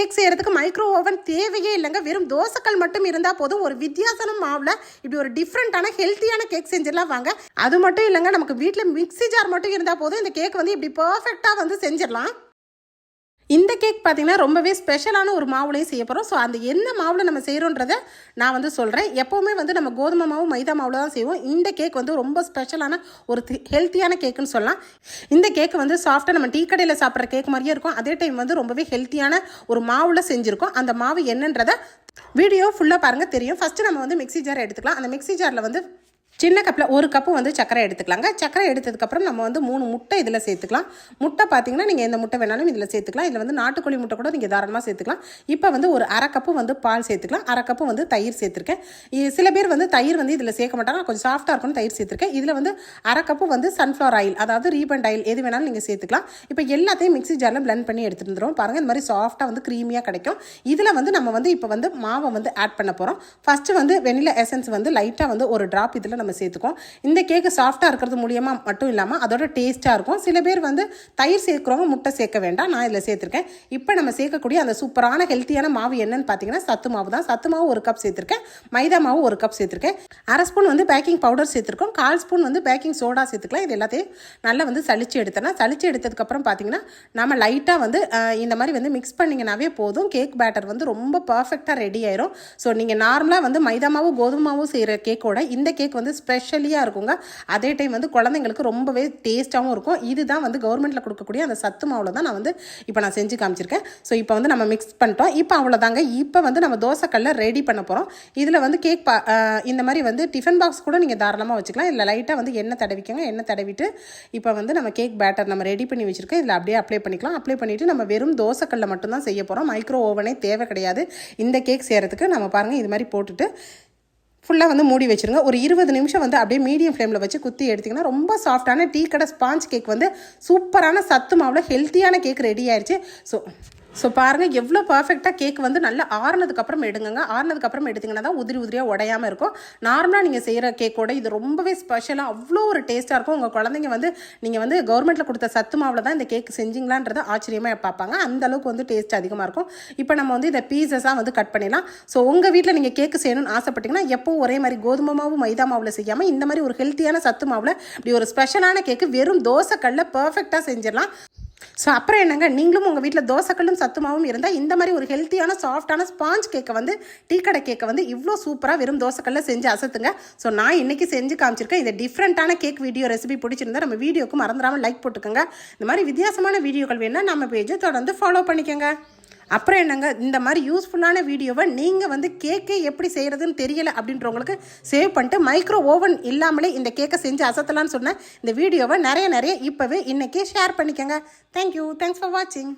Cake செய்கிறதுக்கு micro oven தேவையே இல்லைங்க. வெறும் தோசைக்கல் மட்டும் இருந்தால் போதும். ஒரு வித்தியாசமான மாவில் இப்படி ஒரு டிஃப்ரெண்ட்டான ஹெல்த்தியான கேக் செஞ்சிடலாம் வாங்க. அது மட்டும் இல்லைங்க நமக்கு வீட்டில் மிக்ஸி ஜார் மட்டும் இருந்தால் போதும். இந்த கேக் வந்து இப்படி பர்ஃபெக்டாக வந்து செஞ்சிடலாம். இந்த கேக் பார்த்தீங்கன்னா ரொம்பவே ஸ்பெஷலான ஒரு மாவுலையும் செய்ய போகிறோம் ஸோ அந்த என்ன மாவில் நம்ம செய்கிறோன்றத நான் வந்து சொல்கிறேன் எப்போவுமே வந்து நம்ம கோதுமை மாவு மைதா மாவில் தான் செய்வோம். இந்த கேக் வந்து ரொம்ப ஸ்பெஷலான ஒரு ஹெல்த்தியான கேக்குன்னு சொல்லலாம். இந்த கேக் வந்து சாஃப்டாக நம்ம டீ கடையில் சாப்பிட்ற கேக் மாதிரியே இருக்கும். அதே டைம் வந்து ரொம்பவே ஹெல்த்தியான ஒரு மாவில் செஞ்சுருக்கோம். அந்த மாவு என்னன்றதை வீடியோ ஃபுல்லாக பாருங்கள் தெரியும். ஃபஸ்ட்டு நம்ம வந்து மிக்ஸி ஜார் எடுத்துக்கலாம். அந்த மிக்ஸி ஜாரில் வந்து சின்ன கப்பில் ஒரு கப்பு வந்து சர்க்கரை எடுத்துக்கலாங்க. சர்க்கரை எடுத்ததுக்கப்புறம் நம்ம வந்து மூணு முட்டை இதில் சேர்த்துக்கலாம். முட்டை பார்த்தீங்கன்னா நீங்கள் எந்த முட்டை வேணாலும் இதில் சேர்த்துக்கலாம். இதில் வந்து நாட்டுக்கோழி முட்டை கூட நீங்கள் தாராளமாக சேர்த்துக்கலாம். இப்போ வந்து ஒரு அரை கப்பு வந்து பால் சேர்த்துக்கலாம். அரை கப்பு வந்து தயிர் சேர்த்துருக்கேன். சில பேர் வந்து தயிர் வந்து இதில் சேர்க்க மாட்டாங்க. கொஞ்சம் சாஃப்டாக இருக்கும்னு தயிர் சேர்த்துருக்கேன். இதில் வந்து அரை கப்பு வந்து சன்ஃப்ளவர் ஆயில் அதாவது ரீபண்ட் ஆயில் எது வேணாலும் நீங்கள் சேர்த்துக்கலாம். இப்போ எல்லாத்தையும் மிக்ஸி ஜாரில் பிளெண்ட் பண்ணி எடுத்துட்டு வந்துடும் பாருங்கள் இந்த மாதிரி சாஃப்டாக வந்து க்ரீமியாக கிடைக்கும். இதில் வந்து நம்ம வந்து இப்போ வந்து மாவை வந்து ஆட் பண்ண போகிறோம் ஃபஸ்ட்டு வந்து வெனிலா எசன்ஸ் வந்து லைட்டாக வந்து ஒரு ட்ராப் இதில் நம்ம சேர்த்துக்கோம் இந்த கேக்கு சாஃப்டாக இருக்கிறது மூலியமாக மட்டும் இல்லாமல் அதோட டேஸ்ட்டாக இருக்கும். சில பேர் வந்து தயிர் சேர்க்குறவங்க முட்டை சேர்க்க வேண்டாம். நான் இதில் சேர்த்துருக்கேன். இப்போ நம்ம சேர்க்கக்கூடிய அந்த சூப்பரான ஹெல்த்தியான மாவு என்னன்னு பார்த்தீங்கன்னா சத்து மாவு தான். சத்து மாவு ஒரு கப் சேர்த்துருக்கேன். மைதா மாவு ஒரு கப் சேர்த்துருக்கேன். அரை ஸ்பூன் வந்து பேக்கிங் பவுடர் சேர்த்துருக்கோம். கால் ஸ்பூன் வந்து பேக்கிங் சோடா சேர்த்துக்கலாம். இது எல்லாத்தையும் நல்லா வந்து சளிச்சு எடுத்தேன்னா சளிச்சு எடுத்ததுக்கப்புறம் பார்த்தீங்கன்னா நம்ம லைட்டாக வந்து இந்த மாதிரி வந்து மிக்ஸ் பண்ணிங்கனாவே போதும். கேக் பேட்டர் வந்து ரொம்ப பர்ஃபெக்டாக ரெடி ஆயிரும். ஸோ நீங்கள் நார்மலாக வந்து மைதா மாவு கோதுமை செய்கிற கேக்கோட இந்த கேக் வந்து ஸ்பெஷலியாக இருக்குங்க. அதே டைம் வந்து குழந்தைங்களுக்கு ரொம்பவே டேஸ்ட்டாகவும் இருக்கும். இதுதான் வந்து கவர்மெண்ட்டில் கொடுக்கக்கூடிய அந்த சத்து மாவில் தான் நான் வந்து இப்போ நான் செஞ்சு காமிச்சிருக்கேன். ஸோ இப்போ வந்து நம்ம மிக்ஸ் பண்ணிட்டோம். இப்போ அவ்வளோதாங்க இப்போ வந்து நம்ம தோசைக்கல்ல ரெடி பண்ண போகிறோம் இதில் வந்து கேக் பா இந்த மாதிரி வந்து டிஃபன் பாக்ஸ் கூட நீங்கள் தாராளமாக வச்சுக்கலாம். இல்லை லைட்டாக வந்து எண்ணெய் தடவிக்கோங்க. எண்ணெய் தடவிட்டு இப்போ வந்து நம்ம கேக் பேட்டர் நம்ம ரெடி பண்ணி வச்சுருக்கோம். இதில் அப்படியே அப்ளை பண்ணிக்கலாம். அப்ளை பண்ணிவிட்டு நம்ம வெறும் தோசைக்கல்ல மட்டும்தான் செய்ய போகிறோம் மைக்ரோ ஓவனே தேவை கிடையாது. இந்த கேக் செய்கிறதுக்கு நம்ம பாருங்கள் இது மாதிரி போட்டுட்டு ஃபுல்லாக வந்து மூடி வச்சுருங்க. ஒரு இருபது நிமிஷம் வந்து அப்படியே மீடியம் ஃப்ளேமில் வச்சு குத்தி எடுத்திங்கன்னா ரொம்ப சாஃப்டான டீ கடை ஸ்பாஞ்ச் கேக் வந்து சூப்பரான சத்து மாவில் ஹெல்த்தியான கேக் ரெடி ஆயிடுச்சு ஸோ ஸோ பாருங்கள் எவ்வளோ பர்ஃபெக்டாக கேக் வந்து நல்லா ஆறுனதுக்கப்புறம் எடுங்கங்க. ஆறுனதுக்கப்புறம் எடுத்திங்கன்னா தான் உதிரி உதிரியாக உடையாமல் இருக்கும். நார்மலாக நீங்கள் செய்கிற கேக்கோட இது ரொம்பவே ஸ்பெஷலாக அவ்வளோ ஒரு டேஸ்ட்டாக இருக்கும். உங்கள் குழந்தைங்க வந்து நீங்கள் வந்து கவர்மெண்ட்டில் கொடுத்த சத்து மாவில் தான் இந்த கேக் செஞ்சிங்களான்றதை ஆச்சரியமாக பார்ப்பாங்க. அந்த அளவுக்கு வந்து டேஸ்ட் அதிகமாக இருக்கும். இப்போ நம்ம வந்து இதை பீசஸாக வந்து கட் பண்ணிடலாம். ஸோ உங்கள் வீட்டில் நீங்கள் கேக்கு செய்யணும்னு ஆசைப்பட்டீங்கன்னா எப்போ ஒரே மாதிரி கோதுமை மாவு மைதா மாவில் செய்யாமல் இந்த மாதிரி ஒரு ஹெல்த்தியான சத்து மாவில் இப்படி ஒரு ஸ்பெஷலான கேக்கு வெறும் தோசைக்கல்ல பர்ஃபெக்டாக செஞ்சிடலாம். ஸோ அப்புறம் என்னங்க? நீங்களும் உங்கள் வீட்டில் தோசைக்கல்லும் சத்துமாவும் இருந்தால் இந்த மாதிரி ஒரு ஹெல்த்தியான சாஃப்டான ஸ்பாஞ்ச் கேக்கை வந்து டீ கடை கேக்கை வந்து இவ்வளோ சூப்பராக வெறும் தோசைக்கல்ல செஞ்சு அசத்துங்க. ஸோ நான் இன்றைக்கி செஞ்சு காமிச்சிருக்கேன். இந்த டிஃப்ரெண்ட்டான கேக் வீடியோ ரெசிபி பிடிச்சிருந்தா நம்ம வீடியோக்கு மறந்துடாமல் லைக் போட்டுக்கோங்க. இந்த மாதிரி வித்தியாசமான வீடியோக்கள் வேணால் நம்ம பேஜை தொடர்ந்து ஃபாலோ பண்ணிக்கோங்க. அப்புறம் என்னங்க இந்த மாதிரி யூஸ்ஃபுல்லான வீடியோவை நீங்கள் வந்து கேக்கே எப்படி செய்கிறதுன்னு தெரியலை அப்படின்றவங்களுக்கு சேவ் பண்ணிட்டு மைக்ரோ ஓவன் இல்லாமலே இந்த கேக்கை செஞ்சு அசத்தலாம்னு சொன்னேன் இந்த வீடியோவை நிறைய நிறைய இப்போவே இன்றைக்கி ஷேர் பண்ணிக்கோங்க. தேங்க்யூ தேங்க்ஸ் ஃபார் வாட்சிங்